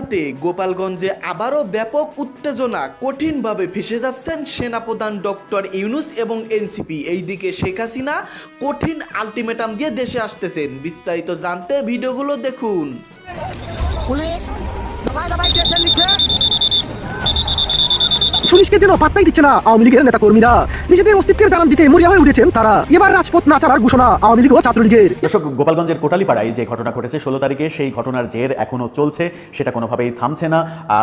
রাতে গোপালগঞ্জে আবারও ব্যাপক উত্তেজনা কঠিনভাবে ভেসে যাচ্ছেন সেনাপ্রধান ডক্টর ইউনুস এবং এনসিপি। এইদিকে শেখ হাসিনা কঠিন আলটিমেটাম দিয়ে দেশে আসতেছেন। বিস্তারিত জানতে ভিডিওগুলো দেখুন। পুলিশ পুলিশকে যেন পাত্তাই দিচ্ছে না আওয়ামী লীগের নেতা কর্মীরা নিজেদের অস্তিত্বের জানান দিতে মরিয়া হয়ে উঠেছেন তারা। এবার রাজপথ না ছাড়ার ঘোষণা আওয়ামী লীগ ও ছাত্রলীগের। দর্শক গোপালগঞ্জের কোটালীপাড়ায় যে ঘটনা ঘটেছে ষোলো তারিখে সেই ঘটনার জের এখনও চলছে সেটা কোনোভাবেই থামছে না।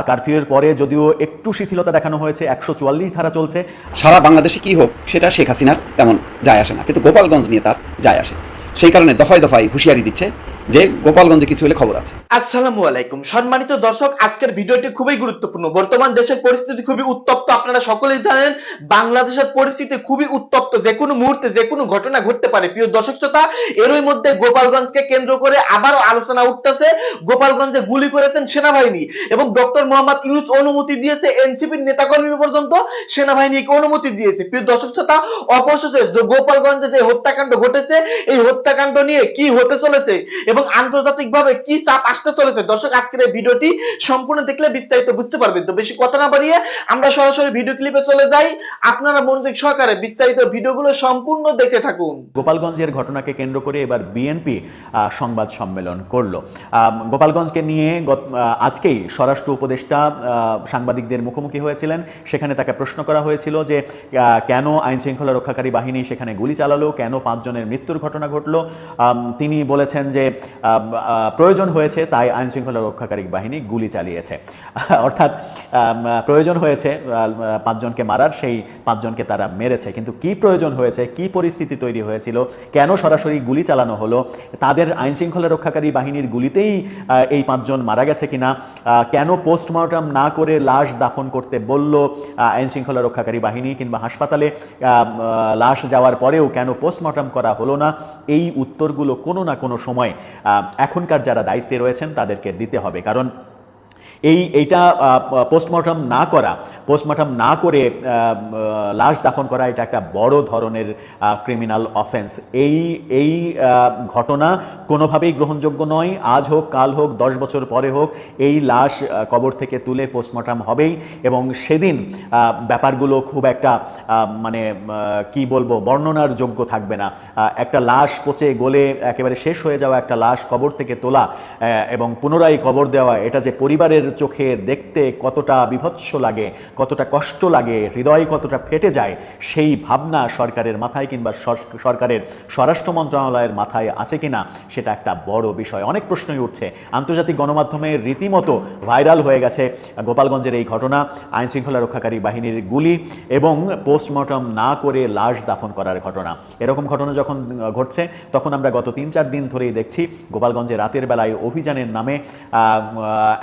কারফিউয়ের পরে যদিও একটু শিথিলতা দেখানো হয়েছে একশো চুয়াল্লিশ ধারা চলছে। সারা বাংলাদেশে কি হোক সেটা শেখ হাসিনার তেমন যায় আসে না কিন্তু গোপালগঞ্জ নিয়ে তার যায় আসে। সেই কারণে দফায় দফায় হুঁশিয়ারি দিচ্ছে যে গোপালগঞ্জে কিছু হলে খবর আছে। আসসালামু আলাইকুম। সম্মানিত দর্শক, আজকের ভিডিওটি খুবই গুরুত্বপূর্ণ। বর্তমান দেশের পরিস্থিতি খুবই উত্তপ্ত। আপনারা সকলেই জানেন, বাংলাদেশের পরিস্থিতি খুবই উত্তপ্ত। যে কোনো মুহূর্তে, যে কোনো ঘটনা ঘটতে পারে। প্রিয় দর্শক শ্রোতা, এরই মধ্যে গোপালগঞ্জকে কেন্দ্র করে আবারও আলোচনা উঠতেছে। গোপালগঞ্জে গুলি করেছেন সেনাবাহিনী এবং ডক্টর মোহাম্মদ ইউনুস অনুমতি দিয়েছে এনসিপির নেতাকর্মী পর্যন্ত। সেনাবাহিনীকে অনুমতি দিয়েছে। প্রিয় দর্শক শ্রোতা অবশেষে গোপালগঞ্জে যে হত্যাকাণ্ড ঘটেছে, এই হত্যাকাণ্ড নিয়ে কি হতে চলেছে এবং আন্তর্জাতিক ভাবে কি চাপ আসতে চলেছে? দর্শক, আজকের এই ভিডিওটি সম্পূর্ণ দেখলে বিস্তারিত বুঝতে পারবেন। তো বেশি কথা না বাড়িয়ে আমরা সরাসরি ভিডিও ক্লিপে চলে যাই। আপনারা মনোযোগ সহকারে বিস্তারিত ভিডিওগুলো সম্পূর্ণ দেখতে থাকুন। গোপালগঞ্জের ঘটনাকে কেন্দ্র করে এবার বিএনপি সংবাদ সম্মেলন করল। গোপালগঞ্জকে নিয়ে আজকেই স্বরাষ্ট্র উপদেষ্টা সাংবাদিকদের মুখোমুখি হয়েছিলেন। সেখানে তাকে প্রশ্ন করা হয়েছিল যে কেন আইন শৃঙ্খলা রক্ষাকারী বাহিনী সেখানে গুলি চালালো? কেন পাঁচজনের মৃত্যুর ঘটনা ঘটলো? তিনি বলেছেন যে প্রয়োজন হয়েছে, তাই আইন শৃঙ্খলা রক্ষাকারী বাহিনী গুলি চালিয়েছে। অর্থাৎ প্রয়োজন হয়েছে পাঁচজনকে মারার, সেই পাঁচজনকে তারা মেরেছে। কিন্তু কি প্রয়োজন হয়েছে, কি পরিস্থিতি তৈরি হয়েছিল, কেন সরাসরি গুলি চালানো হলো, তাদের আইন শৃঙ্খলা রক্ষাকারী বাহিনীর গুলিতেই এই পাঁচজন মারা গেছে কিনা কেন পোস্টমর্টম না করে লাশ দাফন করতে বলল আইন শৃঙ্খলা রক্ষাকারী বাহিনী কিংবা হাসপাতালে লাশ যাওয়ার পরেও কেন পোস্টমর্টম করা হলো না, এই উত্তরগুলো কোনো না কোনো সময় এখনকার যারা দায়িত্বে রয়েছেন তাদেরকে দিতে হবে। কারণ এই, এইটা পোস্টমর্টম না করা পোস্টমর্টম না করে লাশ দাফন করা, এটা একটা বড় ধরনের ক্রিমিনাল অফেন্স এই এই ঘটনা কোনোভাবেই গ্রহণযোগ্য নয়। আজ হোক, কাল হোক, দশ বছর পরে হোক, এই লাশ কবর থেকে তুলে পোস্টমর্টম হবেই এবং সেদিন ব্যাপারগুলো খুব একটা মানে কি বলব, বর্ণনার যোগ্য থাকবে না। একটা লাশ পচে গলে একেবারে শেষ হয়ে যাওয়া একটা লাশ কবর থেকে তোলা এবং পুনরায় কবর দেওয়া, এটা যে পরিবারের চোখে দেখতে কতটা বিভৎস লাগে, কতটা কষ্ট লাগে, হৃদয় কতটা ফেটে যায়, সেই ভাবনা সরকারের মাথায় কিংবা সরকারের স্বরাষ্ট্র মন্ত্রণালয়ের মাথায় আছে কিনা, সেটা একটা বড় বিষয়। অনেক প্রশ্নই উঠছে। আন্তর্জাতিক গণমাধ্যমে রীতিমতো ভাইরাল হয়ে গেছে গোপালগঞ্জের এই ঘটনা, আইন শৃঙ্খলা রক্ষাকারী বাহিনীর গুলি এবং পোস্টমর্টম না করে লাশ দাফন করার ঘটনা। এরকম ঘটনা যখন ঘটছে, তখন আমরা গত তিন চার দিন ধরেই দেখছি, গোপালগঞ্জে রাতের বেলায় অভিযানের নামে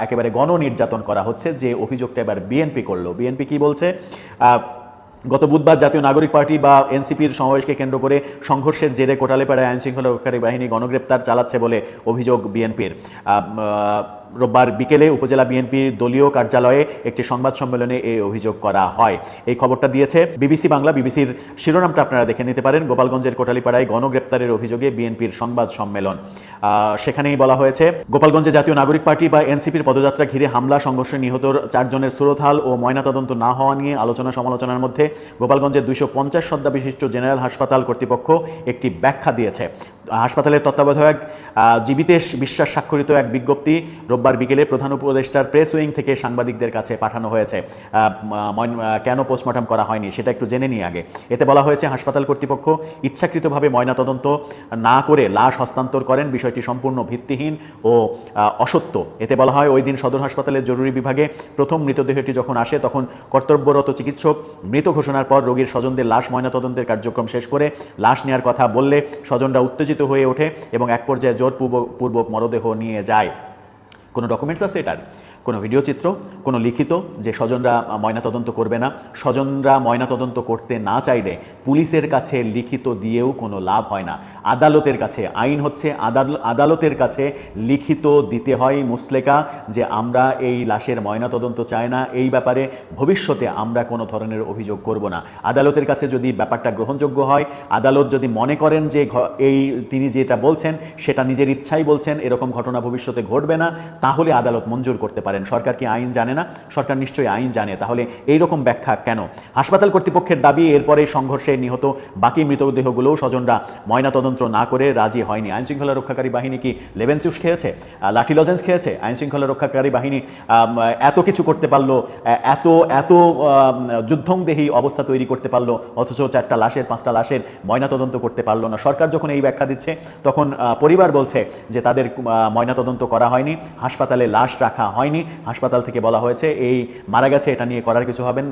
একেবারে গণনির্যাতন করা হচ্ছে, যে অভিযোগটা এবার বিএনপি করল। বিএনপি কি বলছে? গত বুধবার জাতীয় নাগরিক পার্টি বা এনসিপির সমাবেশকে কেন্দ্র করে সংঘর্ষের জেরে কোটালেপাড়ায় আইনশৃঙ্খলা রক্ষাকারী বাহিনী গণগ্রেপ্তার চালাচ্ছে বলে অভিযোগ বিএনপির। রোববার বিকেলে উপজেলা বিএনপির দলীয় কার্যালয়ে একটি সংবাদ সম্মেলনে এই অভিযোগ করা হয়। এই খবরটা দিয়েছে বিবিসি বাংলা। বিবিসির শিরোনামটা আপনারা দেখে নিতে পারেন। গোপালগঞ্জের কোটালীপাড়ায় গণগ্রেপ্তারের অভিযোগে বিএনপির সংবাদ সম্মেলন। সেখানেই বলা হয়েছে, গোপালগঞ্জে জাতীয় নাগরিক পার্টি বা এনসিপির পদযাত্রা ঘিরে হামলা, সংঘর্ষে নিহত চারজনের সুরথাল ও ময়নাতদন্ত না হওয়া নিয়ে আলোচনা সমালোচনার মধ্যে গোপালগঞ্জের দুইশো পঞ্চাশ সদ্যা বিশিষ্ট জেনারেল হাসপাতাল কর্তৃপক্ষ একটি ব্যাখ্যা দিয়েছে। হাসপাতালের তত্ত্বাবধায়ক জীবিতেশ বিশ্বাস স্বাক্ষরিত এক বিজ্ঞপ্তি রোববার বিকেলে প্রধান উপদেষ্টার প্রেস উইং থেকে সাংবাদিকদের কাছে পাঠানো হয়েছে। কেন পোস্টমর্টম করা হয়নি সেটা একটু জেনে নিই আগে। এতে বলা হয়েছে, হাসপাতাল কর্তৃপক্ষ ইচ্ছাকৃতভাবে ময়নাতদন্ত না করে লাশ হস্তান্তর করেন, বিষয়টি সম্পূর্ণ ভিত্তিহীন ও অসত্য। এতে বলা হয়, ওই দিন সদর হাসপাতালের জরুরি বিভাগে প্রথম মৃতদেহটি যখন আসে, তখন কর্তব্যরত চিকিৎসক মৃত ঘোষণার পর রোগীর স্বজনদের লাশ ময়নাতদন্তের কার্যক্রম শেষ করে লাশ নেওয়ার কথা বললে স্বজনরা উত্তেজিত হয়ে ওঠে এবং এক পর্যায়ে জোরপূর্বক পূর্বক মরদেহ নিয়ে যায়। কোনো ডকুমেন্টস আছে এটার? কোনো ভিডিও চিত্র, কোনো লিখিত যে স্বজনরা ময়নাতদন্ত করবে না, স্বজনরা ময়নাতদন্ত করতে না চাইলে পুলিশের কাছে লিখিত দিয়েও কোনো লাভ হয় না। আদালতের কাছে, আইন হচ্ছে আদাল- আদালতের কাছে লিখিত দিতে হয় মুসলেকা যে আমরা এই লাশের ময়নাতদন্ত চাই না, এই ব্যাপারে ভবিষ্যতে আমরা কোনো ধরনের অভিযোগ করব না। আদালতের কাছে যদি ব্যাপারটা গ্রহণযোগ্য হয়, আদালত যদি মনে করেন যে এই তিনি যেটা বলছেন সেটা নিজের ইচ্ছাই বলছেন, এরকম ঘটনা ভবিষ্যতে ঘটবে না, তাহলে আদালত মঞ্জুর করতে পারেন। সরকার কি আইন জানে না? সরকার নিশ্চয়ই আইন জানে। তাহলে এই রকম ব্যাখ্যা কেন? হাসপাতাল কর্তৃপক্ষের দাবি, এরপরে সংঘর্ষে নিহত বাকি মৃতদেহগুলোও স্বজনরা ময়নাতদন্ত না করে রাজি হয়নি। আইনশৃঙ্খলা রক্ষাকারী বাহিনী কি চুস খেয়েছে? লাঠি লজেন্স খেয়েছে? আইনশৃঙ্খলা রক্ষাকারী বাহিনী এত কিছু করতে পারল এত এত যুদ্ধংদেহী অবস্থা তৈরি করতে পারল, অথচ চারটা লাশের, পাঁচটা লাশের ময়নাতদন্ত করতে পারল না। সরকার যখন এই ব্যাখ্যা দিচ্ছে, তখন পরিবার বলছে যে তাদের ময়নাতদন্ত করা হয়নি, হাসপাতালে লাশ রাখা হয়নি। হাসপাতাল থেকে বলা হয়েছে, এই মারা গেছে, এটা নিয়ে করার কিছু হবেন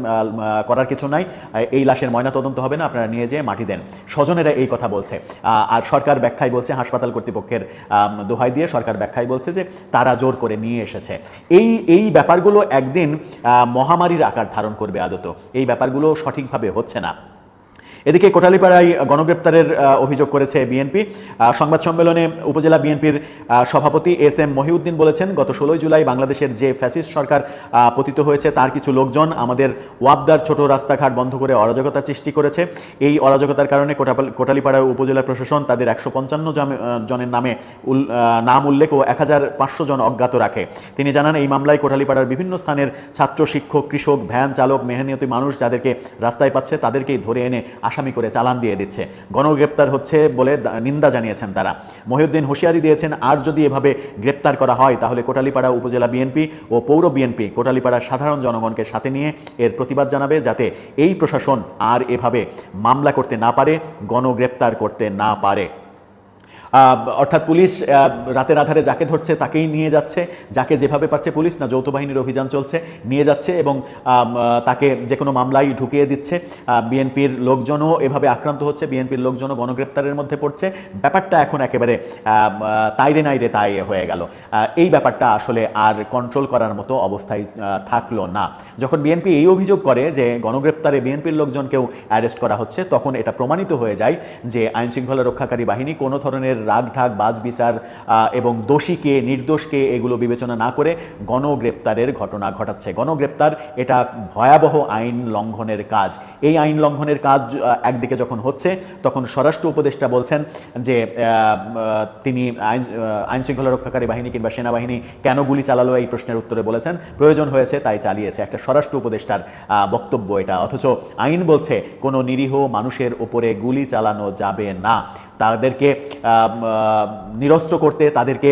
করার কিছু নাই এই লাশের ময়নাতদন্ত হবে না, আপনারা নিয়ে যেয়ে মাটি দেন। স্বজনেরা এই কথা বলছে। আর সরকার ব্যাখ্যায় বলছে হাসপাতাল কর্তৃপক্ষের দোহাই দিয়ে সরকার ব্যাখ্যায় বলছে যে তারা জোর করে নিয়ে এসেছে। এই এই ব্যাপারগুলো একদিন মহামারীর আকার ধারণ করবে আদত। এই ব্যাপারগুলো সঠিকভাবে হচ্ছে না। এদিকে কোটালীপাড়ায় গণগ্রেপ্তারের অভিযোগ করেছে বিএনপি। সংবাদ সম্মেলনে উপজেলা বিএনপির সভাপতি এস এম মহিউদ্দিন বলেছেন, গত ষোলোই জুলাই বাংলাদেশের যে ফ্যাসিস্ট সরকার পতিত হয়েছে তার কিছু লোকজন আমাদের ওয়াবদার ছোট রাস্তাঘাট বন্ধ করে অরাজকতা সৃষ্টি করেছে। এই অরাজকতার কারণে কোটালীপাড়া উপজেলা প্রশাসন তাদের একশো পঞ্চান্ন জনের নামে নাম উল্লেখ ও এক হাজার পাঁচশো জন অজ্ঞাত রাখে। তিনি জানান, এই মামলায় কোটালীপাড়ার বিভিন্ন স্থানের ছাত্র, শিক্ষক, কৃষক, ভ্যান চালক, মেহনতি মানুষ যাদেরকে রাস্তায় পাচ্ছে তাদেরকেই ধরে এনে আসামি করে চালান দিয়ে দিচ্ছে। গণগ্রেপ্তার হচ্ছে বলে নিন্দা জানিয়েছেন তারা। মহিউদ্দিন হুঁশিয়ারি দিয়েছেন, আর যদি এভাবে গ্রেপ্তার করা হয়, তাহলে কোটালীপাড়া উপজেলা বিএনপি ও পৌর বিএনপি কোটালীপাড়ার সাধারণ জনগণকে সাথে নিয়ে এর প্রতিবাদ জানাবে যাতে এই প্রশাসন আর এভাবে মামলা করতে না পারে, গণগ্রেপ্তার করতে না পারে। অর্থাৎ পুলিশ রাতের আধারে যাকে ধরছে তাকেই নিয়ে যাচ্ছে। যাকে যেভাবে পারছে পুলিশ না যৌথ বাহিনীর অভিযান চলছে নিয়ে যাচ্ছে এবং তাকে যে কোনো মামলায় ঢুকিয়ে দিচ্ছে। বিএনপির লোকজনও এভাবে আক্রান্ত হচ্ছে, বিএনপির লোকজনও গণগ্রেপ্তারের মধ্যে পড়ছে। ব্যাপারটা এখন একেবারে তাইরে নাইরে তাই হয়ে গেল। এই ব্যাপারটা আসলে আর কন্ট্রোল করার মতো অবস্থায় থাকল না। যখন বিএনপি এই অভিযোগ করে যে গণগ্রেপ্তারে বিএনপির লোকজনকেও অ্যারেস্ট করা হচ্ছে, তখন এটা প্রমাণিত হয়ে যায় যে আইনশৃঙ্খলা রক্ষাকারী বাহিনী কোনো ধরনের রাগ ঢাক বাজ বিচার এবং দোষীকে, নির্দোষকে এগুলো বিবেচনা না করে গণগ্রেপ্তারের ঘটনা ঘটাচ্ছে। গণগ্রেপ্তার এটা ভয়াবহ আইন লঙ্ঘনের কাজ। এই আইন লঙ্ঘনের কাজ একদিকে যখন হচ্ছে, তখন স্বরাষ্ট্র উপদেষ্টা বলছেন যে তিনি আইন আইন শৃঙ্খলা রক্ষাকারী বাহিনী কিংবা সেনাবাহিনী কেন গুলি চালালো এই প্রশ্নের উত্তরে বলেছেন। প্রয়োজন হয়েছে, তাই চালিয়েছে। একটা স্বরাষ্ট্র উপদেষ্টার বক্তব্য এটা। অথচ আইন বলছে, কোনো নিরীহ মানুষের উপরে গুলি চালানো যাবে না। তাদেরকে নিরস্ত্র করতে, তাদেরকে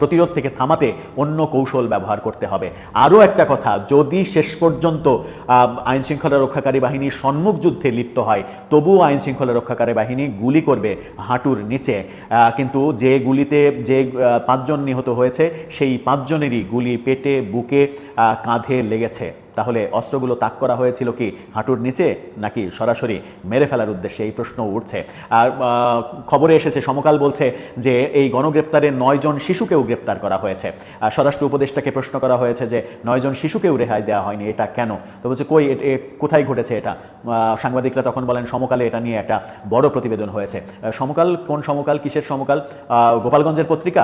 প্রতিরোধ থেকে থামাতে অন্য কৌশল ব্যবহার করতে হবে। আরও একটা কথা, যদি শেষ পর্যন্ত আইন শৃঙ্খলা রক্ষাকারী বাহিনী সম্মুখ যুদ্ধে লিপ্ত হয়, তবুও আইন শৃঙ্খলা রক্ষাকারী বাহিনী গুলি করবে হাঁটুর নিচে। কিন্তু যে গুলিতে, যে পাঁচজন নিহত হয়েছে, সেই পাঁচজনেরই গুলি পেটে, বুকে কাঁধে লেগেছে। তাহলে অস্ত্রগুলো তাক করা হয়েছিল কি হাঁটুর নিচে নাকি সরাসরি মেরে ফেলার উদ্দেশ্যে? এই প্রশ্ন উঠছে। আর খবরে এসেছে, সমকাল বলছে যে এই গণগ্রেপ্তারে নয়জন শিশুকেও গ্রেপ্তার করা হয়েছে। আর স্বরাষ্ট্র উপদেষ্টাকে প্রশ্ন করা হয়েছে যে নয়জন শিশুকেও রেহাই দেওয়া হয়নি, এটা কেন? তো বলছে, কই কোথায় ঘটেছে এটা? সাংবাদিকরা তখন বলেন, সমকালে এটা নিয়ে একটা বড় প্রতিবেদন হয়েছে। সমকাল, কোন সমকাল, কিসের সমকাল? গোপালগঞ্জের পত্রিকা?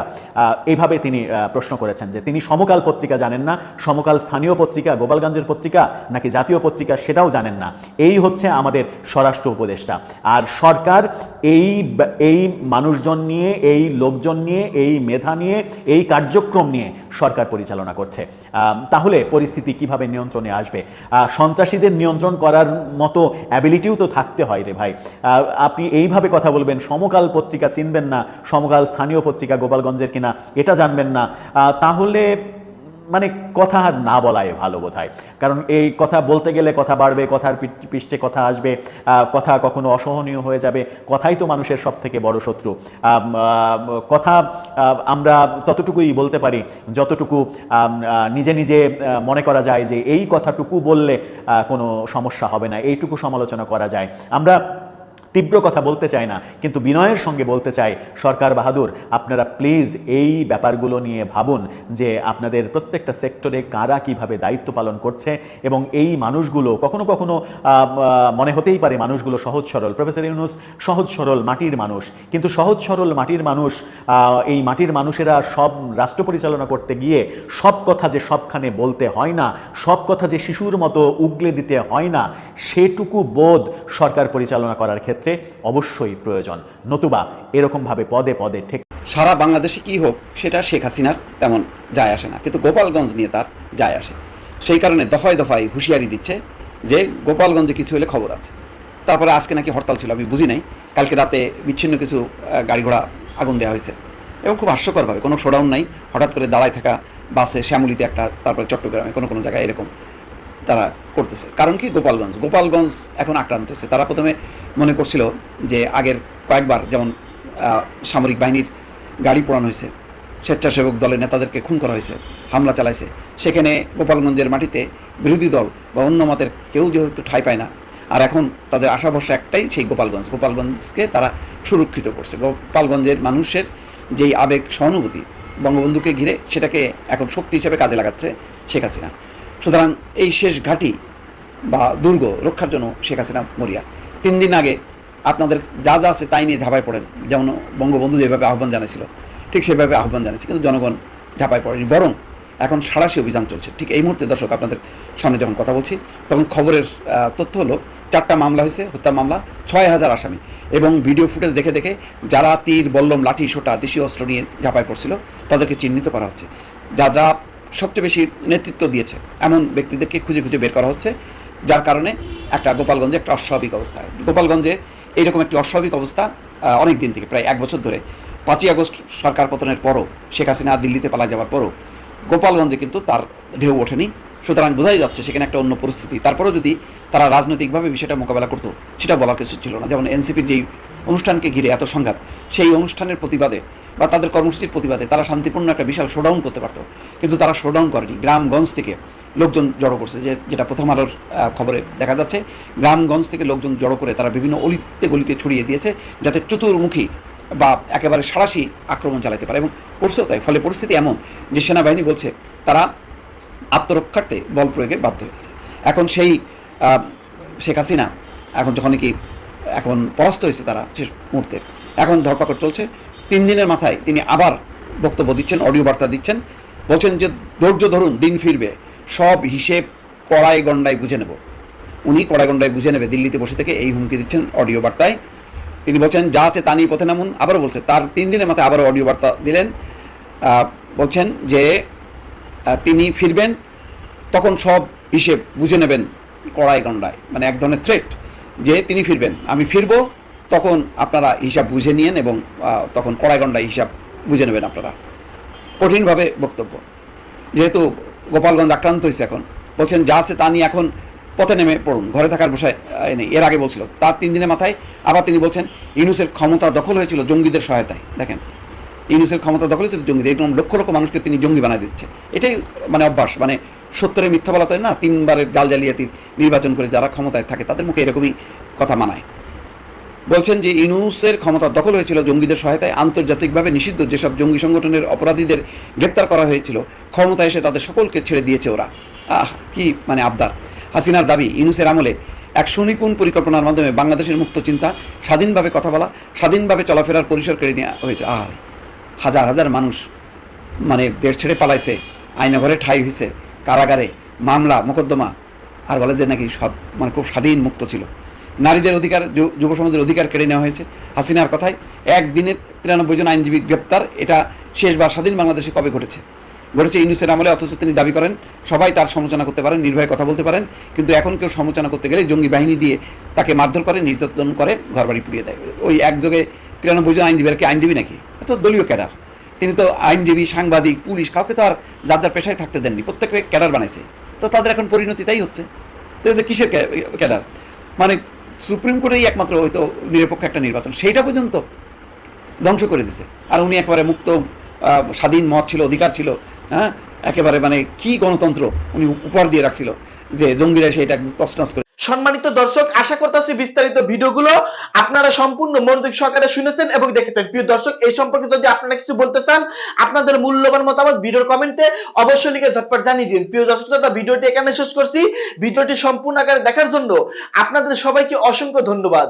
এইভাবে তিনি প্রশ্ন করেছেন যে তিনি সমকাল পত্রিকা জানেন না, সমকাল স্থানীয় পত্রিকা গোপালগঞ্জের পত্রিকা নাকি জাতীয় পত্রিকা সেটাও জানেন না। এই হচ্ছে আমাদের স্বরাষ্ট্র উপদেষ্টা। আর সরকার এই এই মানুষজন নিয়ে, এই লোকজন নিয়ে, এই মেধা নিয়ে, এই কার্যক্রম নিয়ে সরকার পরিচালনা করছে। তাহলে পরিস্থিতি কীভাবে নিয়ন্ত্রণে আসবে? সন্ত্রাসীদের নিয়ন্ত্রণ করার মতো অ্যাবিলিটিও তো থাকতে হয় রে ভাই। আপনি এইভাবে কথা বলবেন, সমকাল পত্রিকা চিনবেন না, সমকাল স্থানীয় পত্রিকা গোপালগঞ্জের কিনা, এটা জানবেন না। তাহলে মানে কথা না বলাই ভালো বোধহয়। কারণ এই কথা বলতে গেলে কথা বাড়বে, কথার পৃষ্ঠে কথা আসবে কথা কখনো অসহনীয় হয়ে যাবে। কথাই তো মানুষের সব থেকে বড় শত্রু। কথা আমরা ততটুকুই বলতে পারি, যতটুকু নিজে নিজে মনে করা যায় যে এই কথাটুকু বললে কোনো সমস্যা হবে না। এইটুকু সমালোচনা করা যায়। আমরা তীব্র কথা বলতে চায় না, কিন্তু বিনয়ের সঙ্গে বলতে চাই সরকার বাহাদুর, আপনারা প্লিজ এই ব্যাপারগুলো নিয়ে ভাবুন যে আপনাদের প্রত্যেকটা সেক্টরে কারা কীভাবে দায়িত্ব পালন করছে এবং এই মানুষগুলো কখনো কখনো মনে হতেই পারে মানুষগুলো সহজ সরল। প্রফেসর ইউনুস, সহজ সরল মাটির মানুষ। কিন্তু সহজ সরল মাটির মানুষ এই মাটির মানুষেরা সব রাষ্ট্র পরিচালনা করতে গিয়ে সব কথা যে সবখানে বলতে হয় না, সব কথা যে শিশুর মতো উগলে দিতে হয় না, সেটুকু বোধ সরকার পরিচালনা করার ক্ষেত্রে অবশ্যই প্রয়োজন। নতুবা এরকমভাবে পদে পদে ঠিক সারা বাংলাদেশে কি হোক, সেটা শেখ হাসিনার তেমন যায় আসে না। কিন্তু গোপালগঞ্জ নিয়ে তার যায় আসে। সেই কারণে দফায় দফায় হুঁশিয়ারি দিচ্ছে যে গোপালগঞ্জে কিছু হলে খবর আছে। তারপরে আজকে নাকি হরতাল ছিল, আমি বুঝি নাই। কালকে রাতে বিচ্ছিন্ন কিছু গাড়ি ঘোড়া আগুন দেওয়া হয়েছে। এবং খুব হাস্যকরভাবে কোনো শোডাউন নাই। হঠাৎ করে দাঁড়ায় থাকা বাসে শ্যামলিতে একটা, তারপরে চট্টগ্রামে কোনো কোনো জায়গায় এরকম তারা করতেছে। কারণ কি? গোপালগঞ্জ। গোপালগঞ্জ এখন আক্রান্ত হচ্ছে তারা প্রথমে মনে করছিল যে আগের কয়েকবার যেমন সামরিক বাহিনীর গাড়ি পোড়ানো হয়েছে, স্বেচ্ছাসেবক দলের নেতাদেরকে খুন করা হয়েছে, হামলা চালাইছে। সেখানে গোপালগঞ্জের মাটিতে বিরোধী দল বা অন্য মতের কেউ যেহেতু ঠাঁই পায় না, আর এখন তাদের আশা ভরসা একটাই সেই গোপালগঞ্জ। গোপালগঞ্জকে তারা সুরক্ষিত করছে। গোপালগঞ্জের মানুষের যেই আবেগ, সহানুভূতি বঙ্গবন্ধুকে ঘিরে সেটাকে এখন শক্তি হিসেবে কাজে লাগাচ্ছে শেখ হাসিনা। সুতরাং এই শেষ ঘাঁটি বা দুর্গ রক্ষার জন্য শেখ হাসিনা মরিয়া। তিন দিন আগে আপনাদের যা যা আছে তাই নিয়ে ঝাঁপায় পড়েন, যেমন বঙ্গবন্ধু যেভাবে আহ্বান জানিয়েছিল ঠিক সেভাবে আহ্বান জানিয়েছে কিন্তু জনগণ ঝাঁপায় পড়েনি। বরং এখন সাড়াশি অভিযান চলছে। ঠিক এই মুহূর্তে দর্শক আপনাদের সামনে যখন কথা বলছি, তখন খবরের তথ্য হলো চারটা মামলা হয়েছে, হত্যা মামলা, ছয় হাজার আসামি এবং ভিডিও ফুটেজ দেখে দেখে যারা তীর, বল্লম, লাঠি, সোটা, দেশীয় অস্ত্র নিয়ে ঝাঁপায় পড়ছিল, তাদেরকে চিহ্নিত করা হচ্ছে। যারা সবচেয়ে বেশি নেতৃত্ব দিয়েছে এমন ব্যক্তিদেরকে খুঁজে খুঁজে বের করা হচ্ছে, যার কারণে একটা গোপালগঞ্জে একটা অস্বাভাবিক অবস্থা। গোপালগঞ্জে এইরকম একটি অস্বাভাবিক অবস্থা অনেক দিন থেকে, প্রায় এক বছর ধরে। পাঁচই আগস্ট সরকার পতনের পরও, শেখ হাসিনা দিল্লিতে পালা যাওয়ার পরও গোপালগঞ্জে কিন্তু তার ঢেউ ওঠেনি। সুতরাং বোঝাই যাচ্ছে সেখানে একটা অন্য পরিস্থিতি। তারপরেও যদি তারা রাজনৈতিকভাবে বিষয়টা মোকাবেলা করতো, সেটা বলার কিছু ছিল না। যেমন এনসিপির যেই অনুষ্ঠানকে ঘিরে এত সংঘাত, সেই অনুষ্ঠানের প্রতিবাদে বা তাদের কর্মসূচির প্রতিবাদে তারা শান্তিপূর্ণ একটা বিশাল শোডাউন করতে পারতো। কিন্তু তারা শোডাউন করেনি। গ্রামগঞ্জ থেকে লোকজন জড়ো করছে, যে যেটা প্রথম আলোর খবরে দেখা যাচ্ছে। গ্রামগঞ্জ থেকে লোকজন জড়ো করে তারা বিভিন্ন অলিতে গলিতে ছড়িয়ে দিয়েছে যাতে চতুর্মুখী বা একেবারে সাড়াশি আক্রমণ চালাতে পারে। এবং করছেও তাই, ফলে পরিস্থিতি এমন যে সেনাবাহিনী বলছে তারা আত্মরক্ষার্থে বল প্রয়োগে বাধ্য হয়েছে। এখন সেই শেখ হাসিনা এখন যখন কি এখন পরাস্ত হয়েছে তারা শেষ মুহূর্তে। এখন ধরপাকড় চলছে। তিন দিনের মাথায় তিনি আবার বক্তব্য দিচ্ছেন অডিও বার্তা দিচ্ছেন। বলছেন যে, ধৈর্য ধরুন, দিন ফিরবে। সব হিসেব কড়াই গণ্ডায় বুঝে নেব। উনি কড়াই গণ্ডায় বুঝে নেবে, দিল্লিতে বসে থেকে এই হুমকি দিচ্ছেন অডিও বার্তায়। তিনি বলছেন, যা আছে তা নিয়ে পথে নামুন। আবারও বলছে, তার তিন দিনের মাথায় আবারও অডিও বার্তা দিলেন। বলছেন যে তিনি ফিরবেন, তখন সব হিসেব বুঝে নেবেন কড়াই গণ্ডায়। মানে এক ধরনের থ্রেট যে, তিনি ফিরবেন। আমি ফিরবো তখন আপনারা হিসাব বুঝে নিয়েন এবং তখন কড়াই গণ্ডায় হিসাব বুঝে নেবেন আপনারা। কঠিনভাবে বক্তব্য। যেহেতু গোপালগঞ্জ আক্রান্ত হয়েছে এখন, বলছেন যা আছে তা নিয়ে এখন পথে নেমে পড়ুন, ঘরে থাকার বসায় নেই, এর আগে বলছিল। তার তিন দিনের মাথায় আবার তিনি বলছেন, ইউনুসের ক্ষমতা দখল হয়েছিল জঙ্গিদের সহায়তায়। দেখেন, ইউনুসের ক্ষমতা দখল হয়েছিল জঙ্গিদের এরকম লক্ষ লক্ষ মানুষকে তিনি জঙ্গি বানায় দিচ্ছে। এটাই মানে অভ্যাস মানে সত্তরের মিথ্যা বলা তো না, তিনবারের জাল জালিয়াতির নির্বাচন করে যারা ক্ষমতায় থাকে তাদের মুখে এরকমই কথা মানায়। বলছেন যে ইনুসের ক্ষমতা দখল হয়েছিল জঙ্গিদের সহায়তায় আন্তর্জাতিকভাবে নিষিদ্ধ যেসব জঙ্গি সংগঠনের অপরাধীদের গ্রেপ্তার করা হয়েছিল ক্ষমতা এসে তাদের সকলকে ছেড়ে দিয়েছে ওরা। আহ, কি মানে আবদার। হাসিনার দাবি ইনুসের আমলে এক সুনিপুণ পরিকল্পনার মাধ্যমে বাংলাদেশের মুক্ত চিন্তা, স্বাধীনভাবে কথা বলা, স্বাধীনভাবে চলাফেরার পরিসর কেড়ে নেওয়া হয়েছে। আহ, হাজার হাজার মানুষ মানে দেশ ছেড়ে পালাইছে আইনাঘরে ঠাই হয়েছে কারাগারে মামলা, মোকদ্দমা, আর বলে যে নাকি সব মানে খুব স্বাধীন মুক্ত ছিল। নারীদের অধিকার যুব সমাজের অধিকার কেড়ে নেওয়া হয়েছে। হাসিনার কথায় একদিনে তিরানব্বই জন আইনজীবী গ্রেপ্তার, এটা শেষবার স্বাধীন বাংলাদেশে কবে ঘটেছে? ঘটেছে ইউনুসের আমলে, অথচ তিনি দাবি করেন, সবাই তার সমালোচনা করতে পারেন, নির্ভয়ে কথা বলতে পারেন, কিন্তু এখন কেউ সমালোচনা করতে গেলে জঙ্গি বাহিনী দিয়ে তাকে মারধর করে, নির্যাতন করে, ঘরবাড়ি পুড়িয়ে দেয়। ওই একযোগে তিরানব্বই জন আইনজীবী আর কি আইনজীবী নাকি? এ তো দলীয় ক্যাডার। তিনি তো আইনজীবী, সাংবাদিক, পুলিশ, কাউকে তো আর যার যার পেশায় থাকতে দেননি প্রত্যেককে ক্যাডার বানাইছে। তো তাদের এখন পরিণতি তাই হচ্ছে। তো কিসের ক্যাডার? মানে সুপ্রিম কোর্টেই একমাত্র হয়তো নিরপেক্ষ একটা নির্বাচন। সেইটা পর্যন্ত ধ্বংস করে দিছে। আর উনি একেবারে মুক্ত স্বাধীন মত ছিল, অধিকার ছিল হ্যাঁ? একেবারে মানে কি গণতন্ত্র উনি উপহার দিয়ে রাখছিল যে জঙ্গিরা সেটা তসনস করে সম্মানিত দর্শক, আশা করতেছি বিস্তারিত ভিডিওগুলো আপনারা সম্পূর্ণ মনোযোগ সহকারে শুনেছেন এবং দেখেছেন। প্রিয় দর্শক, এই সম্পর্কে যদি আপনারা কিছু বলতে চান, আপনাদের মূল্যবান মতামত ভিডিওর কমেন্টে অবশ্যই লিখে ঝটপট জানিয়ে দিন। প্রিয় দর্শক ভিডিওটি এখানে শেষ করছি। ভিডিওটি সম্পূর্ণ আকারে দেখার জন্য আপনাদের সবাইকে অসংখ্য ধন্যবাদ।